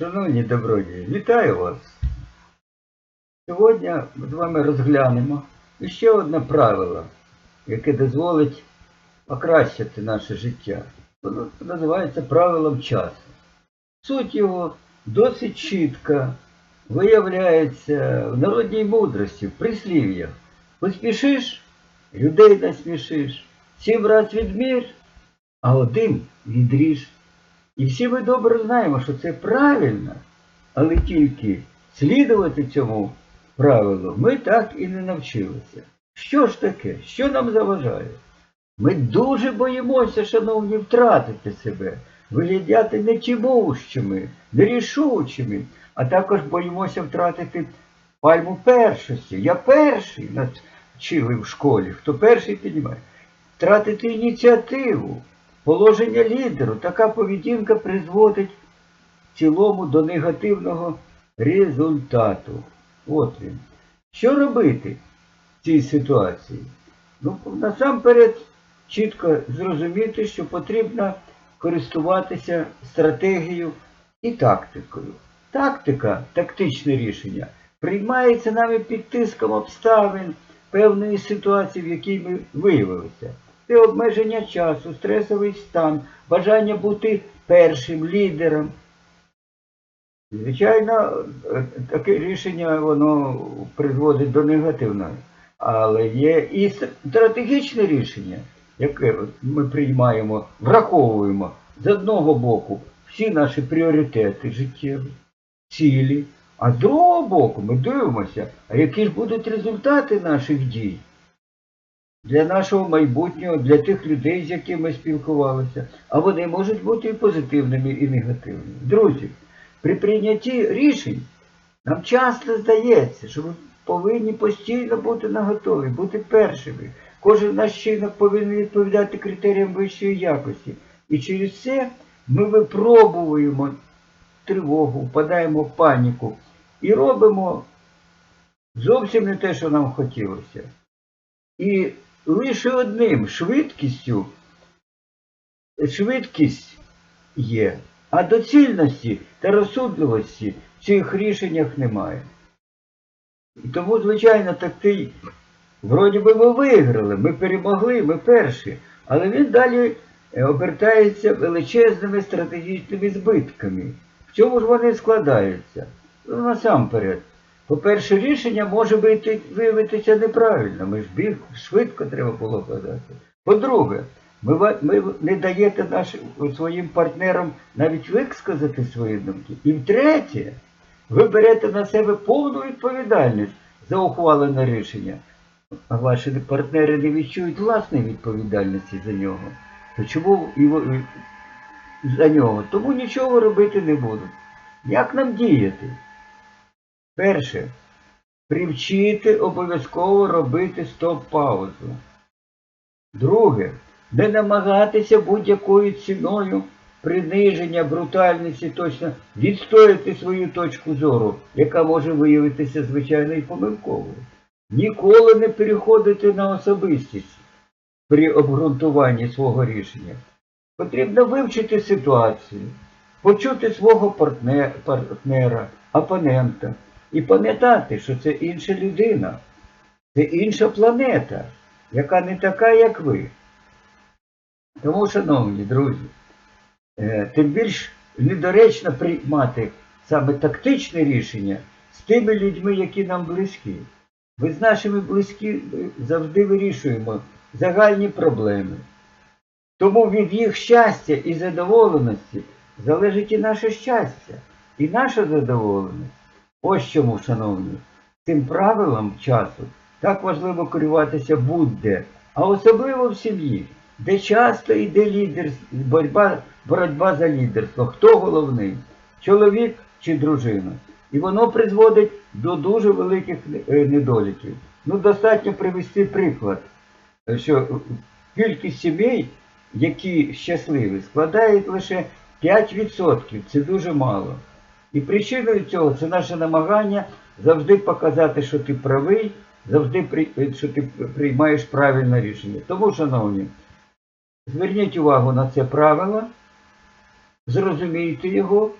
Шановні добродії, вітаю вас! Сьогодні ми з вами розглянемо ще одне правило, яке дозволить покращити наше життя. Воно називається правилом часу. Суть його досить чітка виявляється в народній мудрості, в прислів'ях. Поспішиш, людей насмішиш, сім раз відмір, а один відріж. І всі ми добре знаємо, що це правильно, але тільки слідувати цьому правилу ми так і не навчилися. Що ж таке? Що нам заважає? Ми дуже боїмося, шановні, втратити себе, виглядати нечимущими, нерішучими, а також боїмося втратити пальму першості. Я перший вчили в школі, хто перший піднімає. Втратити ініціативу, положення лідеру. Така поведінка призводить в цілому до негативного результату. От він. Що робити в цій ситуації? Ну, насамперед, чітко зрозуміти, що потрібно користуватися стратегією і тактикою. Тактика, тактичне рішення, приймається нами під тиском обставин певної ситуації, в якій ми виявилися. Це обмеження часу, стресовий стан, бажання бути першим лідером. Звичайно, таке рішення воно призводить до негативного. Але є і стратегічне рішення, яке ми приймаємо, враховуємо з одного боку всі наші пріоритети життєві, цілі, а з другого боку ми дивимося, а які ж будуть результати наших дій для нашого майбутнього, для тих людей, з якими ми спілкувалися. А вони можуть бути і позитивними, і негативними. Друзі, при прийнятті рішень нам часто здається, що ми повинні постійно бути наготові, бути першими. Кожен наш чинок повинен відповідати критеріям вищої якості. І через це ми випробуємо тривогу, впадаємо в паніку і робимо зовсім не те, що нам хотілося. І лише одним швидкістю, швидкість є, а доцільності та розсудливості в цих рішеннях немає. І тому, звичайно, такий, вроді би ми виграли, ми перемогли, ми перші, але він далі е, обертається величезними стратегічними збитками. В чому ж вони складаються? Ну, насамперед. По-перше, рішення може бути, виявитися неправильно. Ми ж біг швидко треба було подати. По-друге, ми, ми не даєте нашим своїм партнерам навіть висказати свої думки. І втретє, ви берете на себе повну відповідальність за ухвалене рішення. А ваші партнери не відчують власної відповідальності за нього. То чому ви- за нього? Тому нічого робити не будуть. Як нам діяти? Перше. Привчити обов'язково робити стоп-паузу. Друге. Не намагатися будь-якою ціною приниження, брутальності точно відстояти свою точку зору, яка може виявитися звичайно і помилковою. Ніколи не переходити на особистість при обґрунтуванні свого рішення. Потрібно вивчити ситуацію, почути свого партнера, опонента і пам'ятати, що це інша людина, це інша планета, яка не така, як ви. Тому, шановні друзі, е, тим більш недоречно приймати саме тактичне рішення з тими людьми, які нам близькі. Ми з нашими близькі завжди вирішуємо загальні проблеми. Тому від їх щастя і задоволеності залежить і наше щастя, і наша задоволеність. Ось чому, шановні, цим правилам часу так важливо керуватися будь-де, а особливо в сім'ї, де часто йде боротьба, боротьба за лідерство. Хто головний? Чоловік чи дружина? І воно призводить до дуже великих е, недоліків. Ну, достатньо привести приклад, що кількість сімей, які щасливі, складає лише 5%. Це дуже мало. І причиною цього це наше намагання завжди показати, що ти правий, завжди при- що ти приймаєш правильне рішення. Тому, шановні, зверніть увагу на це правило, зрозумійте його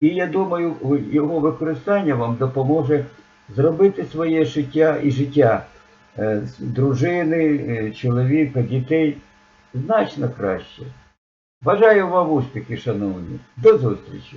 І я думаю, його використання вам допоможе зробити своє життя і життя е, дружини, е, чоловіка, дітей значно краще. Бажаю вам успіхів, шановні. До зустрічі!